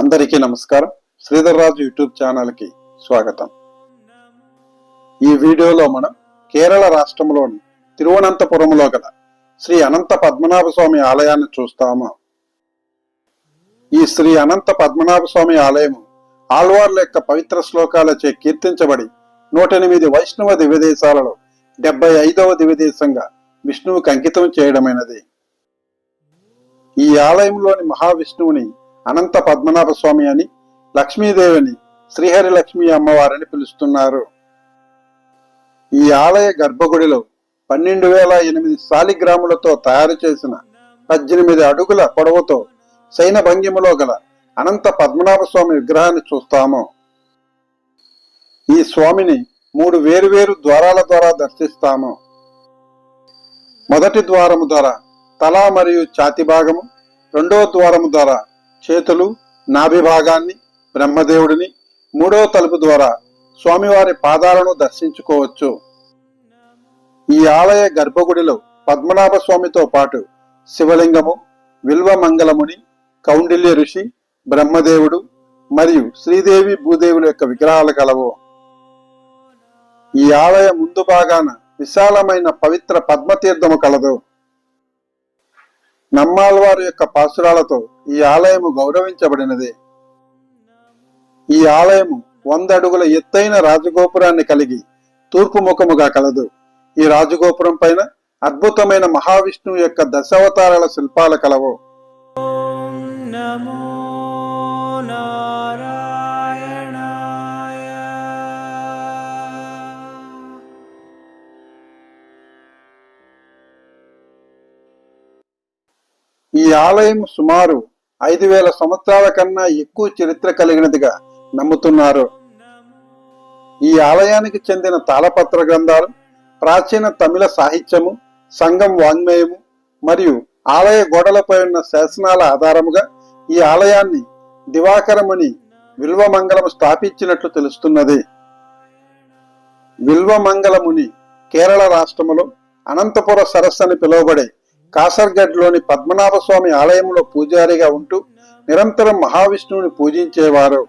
అందరికీ నమస్కారం. శ్రీధర్ రాజు యూట్యూబ్ ఛానల్కి స్వాగతం. ఈ వీడియోలో మనం కేరళ రాష్ట్రంలోని తిరువనంతపురంలో గల శ్రీ అనంత పద్మనాభ స్వామి ఆలయాన్ని చూస్తాము. ఈ శ్రీ అనంత పద్మనాభ స్వామి ఆలయము ఆళ్వార్ల యొక్క పవిత్ర శ్లోకాలచే కీర్తించబడి నూట ఎనిమిది వైష్ణవ దివ్యదేశాలలో డెబ్బై ఐదవ దివ్యదేశంగా విష్ణువుకి అంకితం చేయడమైనది. ఈ ఆలయంలోని మహావిష్ణువుని అనంత పద్మనాభ స్వామి అని లక్ష్మీదేవిని శ్రీహరి లక్ష్మి అమ్మవారని పిలుస్తున్నారు. ఈ ఆలయ గర్భగుడిలో పన్నెండు వేల ఎనిమిది సాలిగ్రాములతో తయారు చేసిన పద్దెనిమిది అడుగుల పొడవుతో శైన భంగిమలో గల అనంత పద్మనాభ స్వామి విగ్రహాన్ని చూస్తాము. ఈ స్వామిని మూడు వేరువేరు ద్వారాల ద్వారా దర్శిస్తాము. మొదటి ద్వారము ద్వారా తల మరియు ఛాతి భాగము రెండవ ద్వారము ద్వారా చేతులు నాభిభాగాన్ని బ్రహ్మదేవుడిని మూడవ తలుపు ద్వారా స్వామివారి పాదాలను దర్శించుకోవచ్చు. ఈ ఆలయ గర్భగుడిలో పద్మనాభ స్వామితో పాటు శివలింగము విల్వ మంగళముని కౌండిల్య ఋషి బ్రహ్మదేవుడు మరియు శ్రీదేవి భూదేవుల యొక్క విగ్రహాలు కలవు. ఈ ఆలయ ముందు భాగాన విశాలమైన పవిత్ర పద్మతీర్థము కలదు. నమ్మాల్వారు యొక్క పాసురాలతో ఈ ఆలయము గౌరవించబడినది. ఈ ఆలయము వంద అడుగుల ఎత్తైన రాజగోపురాన్ని కలిగి తూర్పు ముఖముగా కలదు. ఈ రాజగోపురం పైన అద్భుతమైన మహావిష్ణువు యొక్క దశావతారాల శిల్పాలు కలవు. నమో ఈ ఆలయం సుమారు ఐదు వేల సంవత్సరాల కన్నా ఎక్కువ చరిత్ర కలిగినదిగా నమ్ముతున్నారు. ఈ ఆలయానికి చెందిన తాళపత్ర గ్రంథాలు ప్రాచీన తమిళ సాహిత్యము సంగం వాంగ్మయము మరియు ఆలయ గోడలపై ఉన్న శాసనాల ఆధారముగా ఈ ఆలయాన్ని దివాకరముని విల్వమంగళము స్థాపించినట్లు తెలుస్తున్నది. విల్వమంగళముని కేరళ రాష్ట్రములో అనంతపుర సరస్సు అని పిలువబడే కాసర్గఢ్లోని పద్మనాభ స్వామి ఆలయంలో పూజారిగా ఉంటూ నిరంతరం మహావిష్ణువుని పూజించేవారు.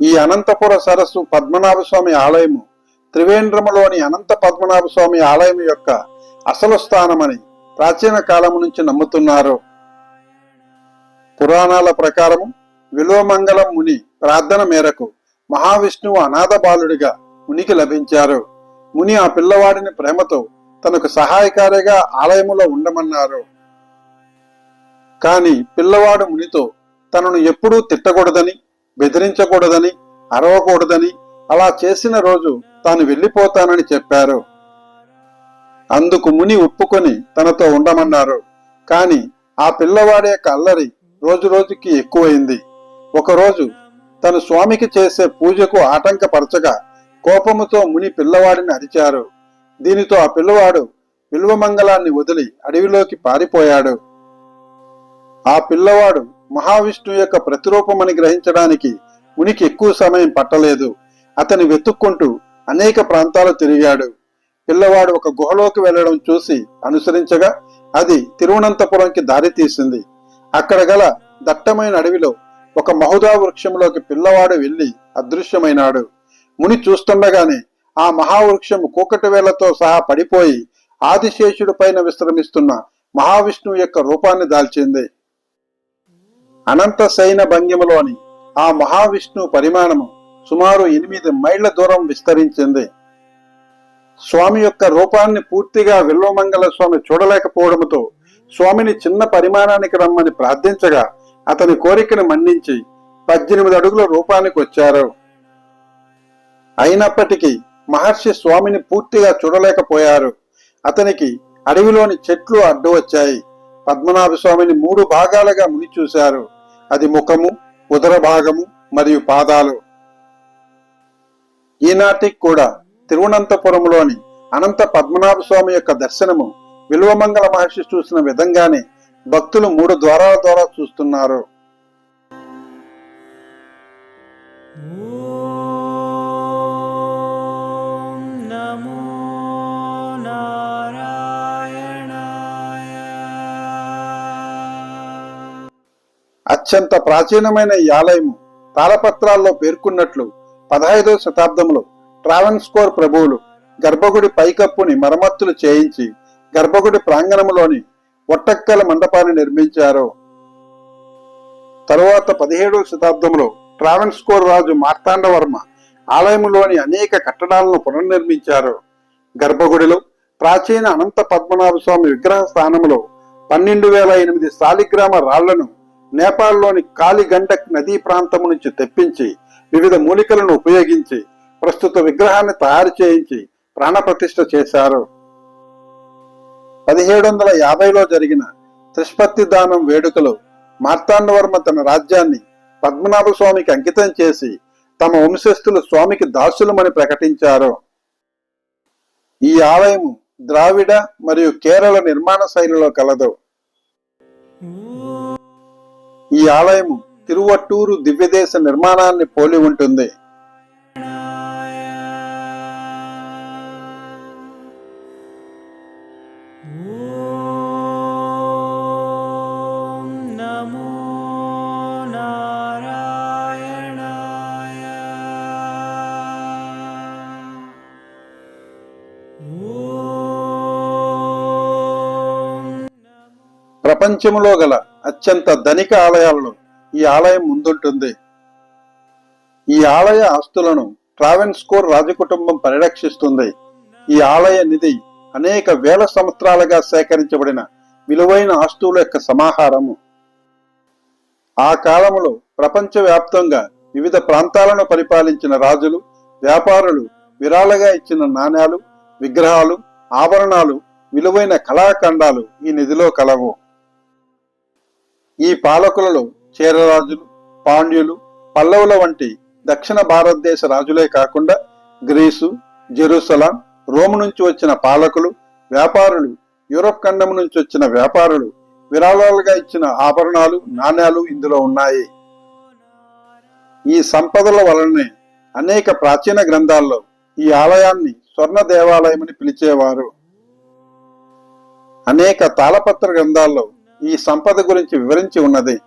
ఈ అనంతపుర సరస్సు పద్మనాభ స్వామి ఆలయము త్రివేంద్రములోని అనంత పద్మనాభ స్వామి ఆలయం యొక్క అసలు స్థానమని ప్రాచీన కాలం నుంచి నమ్ముతున్నారు. పురాణాల ప్రకారము విలోమంగళం ముని ప్రార్థన మేరకు మహావిష్ణువు అనాథ బాలుడిగా మునికి లభించారు. ముని ఆ పిల్లవాడిని ప్రేమతో తనకు సహాయకారిగా ఆలయములో ఉండమన్నారు. కాని పిల్లవాడు మునితో తనను ఎప్పుడూ తిట్టకూడదని బెదిరించకూడదని అరవకూడదని అలా చేసిన రోజు తాను వెళ్ళిపోతానని చెప్పారు. అందుకు ముని ఒప్పుకొని తనతో ఉండమన్నారు. కాని ఆ పిల్లవాడి యొక్క అల్లరి రోజు రోజుకి ఎక్కువైంది. ఒకరోజు తను స్వామికి చేసే పూజకు ఆటంకపరచగా కోపముతో ముని పిల్లవాడిని అరిచారు. దీనితో ఆ పిల్లవాడు విల్వమంగళాన్ని వదిలి అడవిలోకి పారిపోయాడు. ఆ పిల్లవాడు మహావిష్ణువు యొక్క ప్రతిరూపమని గ్రహించడానికి ఉనికి ఎక్కువ సమయం పట్టలేదు. అతని వెతుక్కుంటూ అనేక ప్రాంతాలు తిరిగాడు. పిల్లవాడు ఒక గుహలోకి వెళ్ళడం చూసి అనుసరించగా అది తిరువనంతపురంకి దారి తీసింది. అక్కడ గల దట్టమైన అడవిలో ఒక మహుదా వృక్షంలోకి పిల్లవాడు వెళ్ళి అదృశ్యమైనాడు. ముని చూస్తుండగానే ఆ మహావృక్షము కూకటి వేళ్ళతో సహా పడిపోయి ఆదిశేషుడి పైన విశ్రమిస్తున్న మహావిష్ణువు యొక్క రూపాన్ని దాల్చింది. అనంత సైన భంగిమలోని ఆ మహావిష్ణువు పరిమాణము సుమారు ఎనిమిది మైళ్ళ దూరం విస్తరించింది. స్వామి యొక్క రూపాన్ని పూర్తిగా విల్వమంగళ స్వామి చూడలేకపోవడంతో స్వామిని చిన్న పరిమాణానికి రమ్మని ప్రార్థించగా అతని కోరికను మన్నించి పద్దెనిమిది అడుగుల రూపానికి వచ్చారు. అయినప్పటికీ మహర్షి స్వామిని పూర్తిగా చూడలేకపోయారు. అతనికి అడవిలోని చెట్లు అడ్డు వచ్చాయి. పద్మనాభ స్వామిని మూడు భాగాలుగా ముని చూశారు. అది ముఖము ఉదర భాగము మరియు పాదాలు. ఈనాటికి కూడా తిరువనంతపురంలోని అనంత పద్మనాభ స్వామి యొక్క దర్శనము విలువమంగళ మహర్షి చూసిన విధంగానే భక్తులు మూడు ద్వారాల ద్వారా చూస్తున్నారు. అత్యంత ప్రాచీనమైన ఈ ఆలయము తాళపత్రాల్లో పేర్కొన్నట్లు పదహైదవ శతాబ్దంలో ట్రావెన్స్కోర్ ప్రభువులు గర్భగుడి పైకప్పుని మరమ్మతులు చేయించి గర్భగుడి ప్రాంగణంలోని ఒట్టక్కల మండపాన్ని నిర్మించారు. తరువాత పదిహేడవ శతాబ్దంలో ట్రావెన్స్కోర్ రాజు మార్తాండవర్మ ఆలయంలోని అనేక కట్టడాలను పునర్నిర్మించారు. గర్భగుడిలో ప్రాచీన అనంత పద్మనాభ స్వామి విగ్రహ స్థానంలో పన్నెండు వేల ఎనిమిది శాలిగ్రామ రాళ్ళను నేపాల్లోని కాలిగండక్ నదీ ప్రాంతం నుంచి తెప్పించి వివిధ మూలికలను ఉపయోగించి ప్రస్తుత విగ్రహాన్ని తయారు చేయించి ప్రాణప్రతిష్ఠ చేశారు. పదిహేడు వందల యాభైలో జరిగిన త్రిష్పత్తి దానం వేడుకలో మార్తాండవర్మ తన రాజ్యాన్ని పద్మనాభ స్వామికి అంకితం చేసి తమ వంశస్థులు స్వామికి దాసులమని ప్రకటించారు. ఈ ఆలయము ద్రావిడ మరియు కేరళ నిర్మాణ శైలిలో కలదు. ఈ ఆలయం తిరువట్టూరు దివ్యదేశ నిర్మాణాన్ని పోలి ఉంటుంది. ప్రపంచములో గల అత్యంత ధనిక ఆలయాలలో ఈ ఆలయం ముందుంటుంది. ఈ ఆలయ ఆస్తులను ట్రావెన్స్కోర్ రాజకుటుంబం పరిరక్షిస్తుంది. ఈ ఆలయ నిధి అనేక వేల సంవత్సరాలుగా సేకరించబడిన విలువైన ఆస్తుల యొక్క సమాహారము. ఆ కాలంలో ప్రపంచవ్యాప్తంగా వివిధ ప్రాంతాలను పరిపాలించిన రాజులు వ్యాపారులు విరాళగా ఇచ్చిన నాణ్యాలు విగ్రహాలు ఆభరణాలు విలువైన కళాఖండాలు ఈ నిధిలో కలవు. ఈ పాలకులలో చేరరాజులు పాండ్యులు పల్లవుల వంటి దక్షిణ భారతదేశ రాజులే కాకుండా గ్రీసు జెరూసలాం రోమ్ నుంచి వచ్చిన పాలకులు వ్యాపారులు యూరప్ ఖండం నుంచి వచ్చిన వ్యాపారులు విరాళాలుగా ఇచ్చిన ఆభరణాలు నాణ్యాలు ఇందులో ఉన్నాయి. ఈ సంపదల వలనే అనేక ప్రాచీన గ్రంథాల్లో ఈ ఆలయాన్ని స్వర్ణ దేవాలయమని పిలిచేవారు. అనేక తాళపత్ర గ్రంథాల్లో ఈ సంపద గురించి వివరించి ఉన్నది.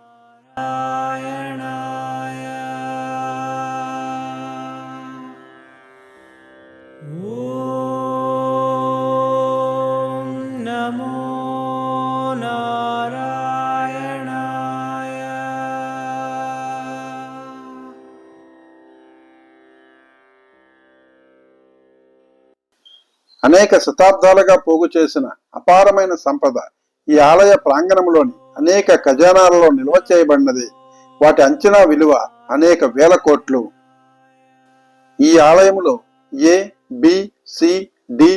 అనేక శతాబ్దాలుగా పోగు చేసిన అపారమైన సంపద. ఈ ఆలయ ప్రాంగణంలోని అనేక ఖజానాలలో నిల్వ చేయబడినది. వాటి అంచనా విలువ అనేక వేల కోట్లు. ఈ ఆలయంలో A B C D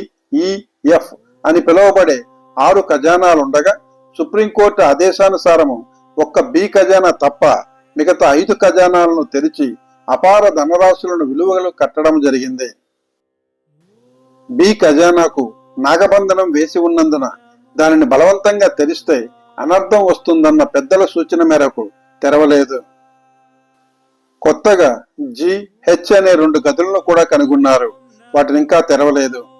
F అని పిలువబడే ఆరు ఖజానాలుండగా సుప్రీంకోర్టు ఆదేశానుసారము ఒక్క బి ఖజానా తప్ప మిగతా ఐదు ఖజానాలను తెరిచి అపార ధనరాశులను విలువలు కట్టడం జరిగింది. బి ఖజానాకు నాగబంధనం వేసి ఉన్నందున దానిని బలవంతంగా తెరిస్తే అనర్థం వస్తుందన్న పెద్దల సూచన మేరకు తెరవలేదు. కొత్తగా జి హెచ్ అనే రెండు గదులను కూడా కనుగొన్నారు. వాటిని ఇంకా తెరవలేదు.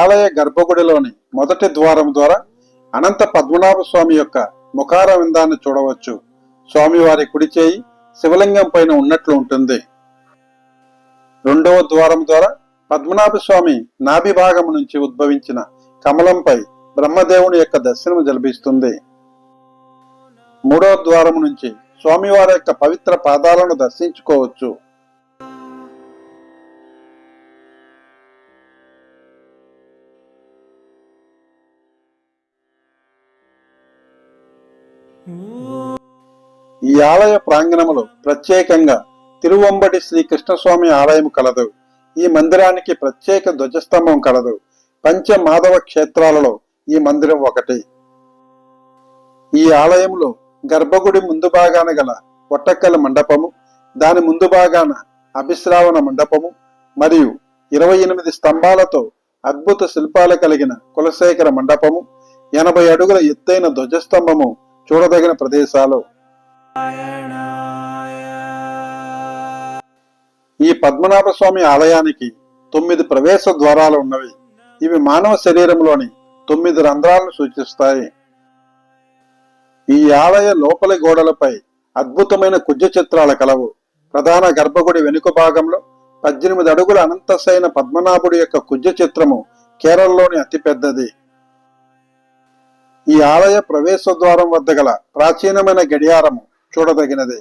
ఆలయ గర్భగుడిలోని మొదటి ద్వారం ద్వారా అనంత పద్మనాభ స్వామి యొక్క ముఖార విందాన్ని చూడవచ్చు. స్వామివారి కుడి చేయి శివలింగం పైన ఉన్నట్లు ఉంటుంది. రెండవ ద్వారం ద్వారా పద్మనాభ స్వామి నాభి భాగం నుంచి ఉద్భవించిన కమలంపై బ్రహ్మదేవుని యొక్క దర్శనం జలభిస్తుంది మూడవ ద్వారం నుంచి స్వామివారి యొక్క పవిత్ర పాదాలను దర్శించుకోవచ్చు. ఈ ఆలయ ప్రాంగణములో ప్రత్యేకంగా తిరువంబటి శ్రీ కృష్ణస్వామి ఆలయం కలదు. ఈ మందిరానికి ప్రత్యేక ధ్వజస్తంభం కలదు. పంచ మాధవ క్షేత్రాలలో ఈ మందిరం ఒకటి. ఈ ఆలయంలో గర్భగుడి ముందు భాగాన గల ఒట్టక్కల మండపము దాని ముందు భాగాన అభిశ్రావణ మండపము మరియు ఇరవై ఎనిమిది స్తంభాలతో అద్భుత శిల్పాలు కలిగిన కులశేఖర మండపము ఎనభై అడుగుల ఎత్తైన ధ్వజస్తంభము చూడదగిన ప్రదేశాలు. ఈ పద్మనాభ స్వామి ఆలయానికి తొమ్మిది ప్రవేశ ద్వారాలు ఉన్నవి. ఇవి మానవ శరీరంలోని తొమ్మిది రంధ్రాలను సూచిస్తాయి. ఈ ఆలయ లోపలి గోడలపై అద్భుతమైన కుజ చిత్రాల కలవు. ప్రధాన గర్భగుడి వెనుక భాగంలో పద్దెనిమిది అడుగుల అనంతశైన పద్మనాభుడి యొక్క కుజ చిత్రము కేరళలోని అతిపెద్దది. ఈ ఆలయ ప్రవేశ ద్వారం వద్ద గల ప్రాచీనమైన గడియారము చూడదగినదే.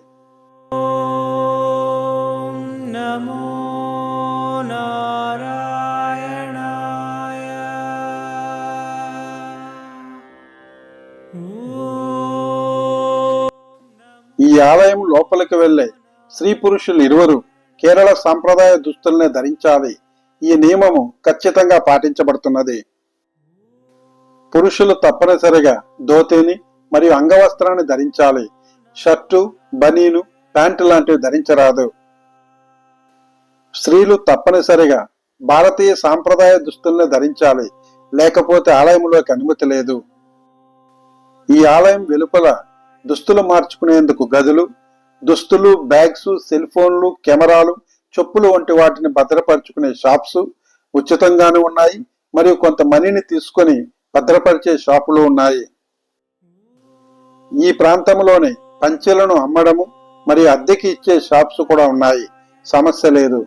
ఈ ఆలయం లోపలికి వెళ్ళే స్త్రీ పురుషులు ఇరువరు కేరళ సాంప్రదాయ దుస్తుల్ని ధరించాలి. ఈ నియమము ఖచ్చితంగా పాటించబడుతున్నది. పురుషులు తప్పనిసరిగా ధోతిని మరియు అంగవస్త్రాన్ని ధరించాలి. షర్టు బనీను ప్యాంటు లాంటివి ధరించరాదు. స్త్రీలు తప్పనిసరిగా భారతీయ సాంప్రదాయ దుస్తుల్ని ధరించాలి. లేకపోతే ఆలయంలోకి అనుమతి లేదు. ఈ ఆలయం వెలుపల దుస్తులు మార్చుకునేందుకు గదులు దుస్తులు బ్యాగ్స్ సెల్ ఫోన్లు కెమెరాలు చెప్పులు వంటి వాటిని భద్రపరుచుకునే షాప్స్ ఉచితంగానే ఉన్నాయి. మరియు కొంత మనీని తీసుకొని భద్రపరిచే షాపులు ఉన్నాయి. ఈ ప్రాంతంలోనే పంచెలను అమ్మడము మరియు అద్దెకి ఇచ్చే షాప్స్ కూడా ఉన్నాయి. సమస్య లేదు.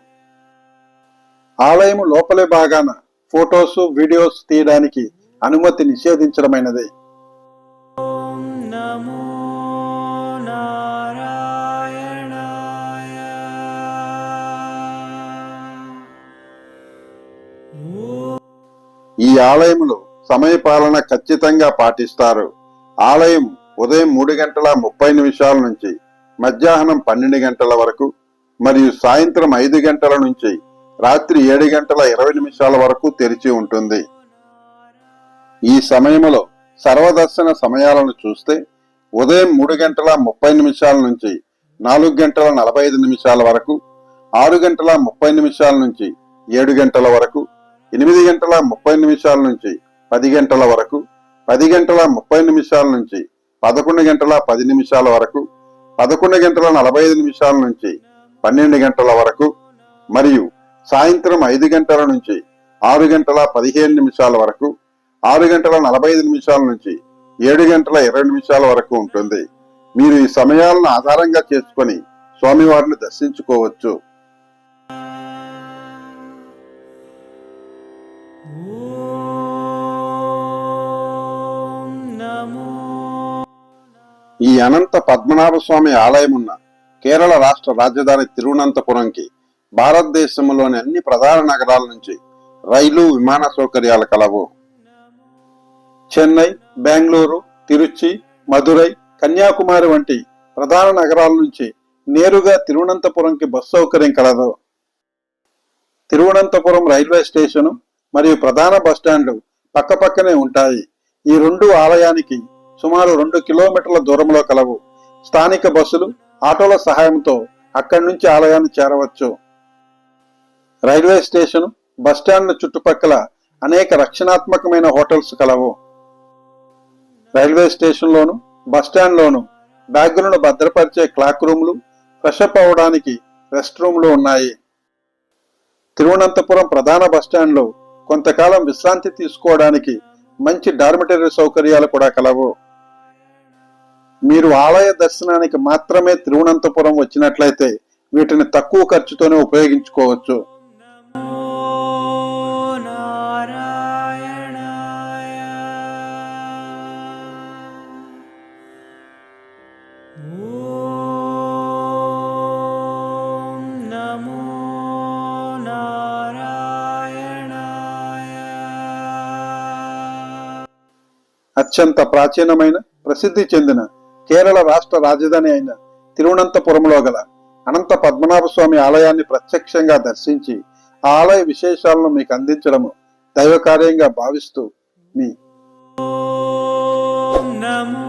ఆలయం లోపలే బాగాన ఫొటోస్ వీడియోస్ తీయడానికి అనుమతి నిషేధించడమైనది. ఈ ఆలయంలో సమయపాలన ఖచ్చితంగా పాటిస్తారు. ఆలయం ఉదయం మూడు గంటల ముప్పై నిమిషాల నుంచి మధ్యాహ్నం పన్నెండు గంటల వరకు మరియు సాయంత్రం ఐదు గంటల నుంచి రాత్రి ఏడు గంటల ఇరవై నిమిషాల వరకు తెరిచి ఉంటుంది. ఈ సమయంలో సర్వదర్శన సమయాలను చూస్తే ఉదయం మూడు గంటల ముప్పై నిమిషాల నుంచి నాలుగు గంటల నలభై ఐదు నిమిషాల వరకు ఆరు గంటల ముప్పై నిమిషాల నుంచి ఏడు గంటల వరకు ఎనిమిది గంటల ముప్పై నిమిషాల నుంచి పది గంటల వరకు పది గంటల ముప్పై నిమిషాల నుంచి పదకొండు గంటల పది నిమిషాల వరకు పదకొండు గంటల నలభై ఐదు నిమిషాల నుంచి పన్నెండు గంటల వరకు మరియు సాయంత్రం ఐదు గంటల నుంచి ఆరు గంటల పదిహేను నిమిషాల వరకు ఆరు గంటల నలభై ఐదు నిమిషాల నుంచి ఏడు గంటల ఇరవై నిమిషాల వరకు ఉంటుంది. మీరు ఈ సమయాలను ఆధారంగా చేసుకొని స్వామివారిని దర్శించుకోవచ్చు. ఈ అనంత పద్మనాభ స్వామి ఆలయం ఉన్న కేరళ రాష్ట్ర రాజధాని తిరువనంతపురంకి భారతదేశంలోని అన్ని ప్రధాన నగరాల నుంచి రైలు విమాన సౌకర్యాలు కలవు. చెన్నై బెంగళూరు తిరుచి మదురై కన్యాకుమారి వంటి ప్రధాన నగరాల నుంచి నేరుగా తిరువనంతపురంకి బస్సు సౌకర్యం కలదు. తిరువనంతపురం రైల్వే స్టేషను మరియు ప్రధాన బస్టాండ్లు పక్కపక్కనే ఉంటాయి. ఈ రెండు ఆలయానికి సుమారు రెండు కిలోమీటర్ల దూరంలో కలవు. స్థానిక బస్సులు ఆటోల సహాయంతో అక్కడి నుంచి ఆలయాన్ని చేరవచ్చు. రైల్వే స్టేషన్ బస్టాండ్ చుట్టుపక్కల అనేక రక్షణాత్మకమైన హోటల్స్ కలవు. రైల్వే స్టేషన్లోను బస్టాండ్లోను బ్యాగులను భద్రపరిచే క్లాక్ రూమ్లు ఫ్రెషప్ అవడానికి రెస్ట్ రూమ్లు ఉన్నాయి. తిరువనంతపురం ప్రధాన బస్టాండ్లో కొంతకాలం విశ్రాంతి తీసుకోవడానికి మంచి డార్మిటరీ సౌకర్యాలు కూడా కలవు. మీరు ఆలయ దర్శనానికి మాత్రమే తిరువనంతపురం వచ్చినట్లయితే వీటిని తక్కువ ఖర్చుతోనే ఉపయోగించుకోవచ్చు. అత్యంత ప్రాచీనమైన ప్రసిద్ధి చెందిన కేరళ రాష్ట్ర రాజధాని అయిన తిరువనంతపురంలో గల అనంత పద్మనాభ స్వామి ఆలయాన్ని ప్రత్యక్షంగా దర్శించి ఆ ఆలయ విశేషాలను మీకు అందించడము దైవ కార్యంగా భావిస్తూ మీ నమో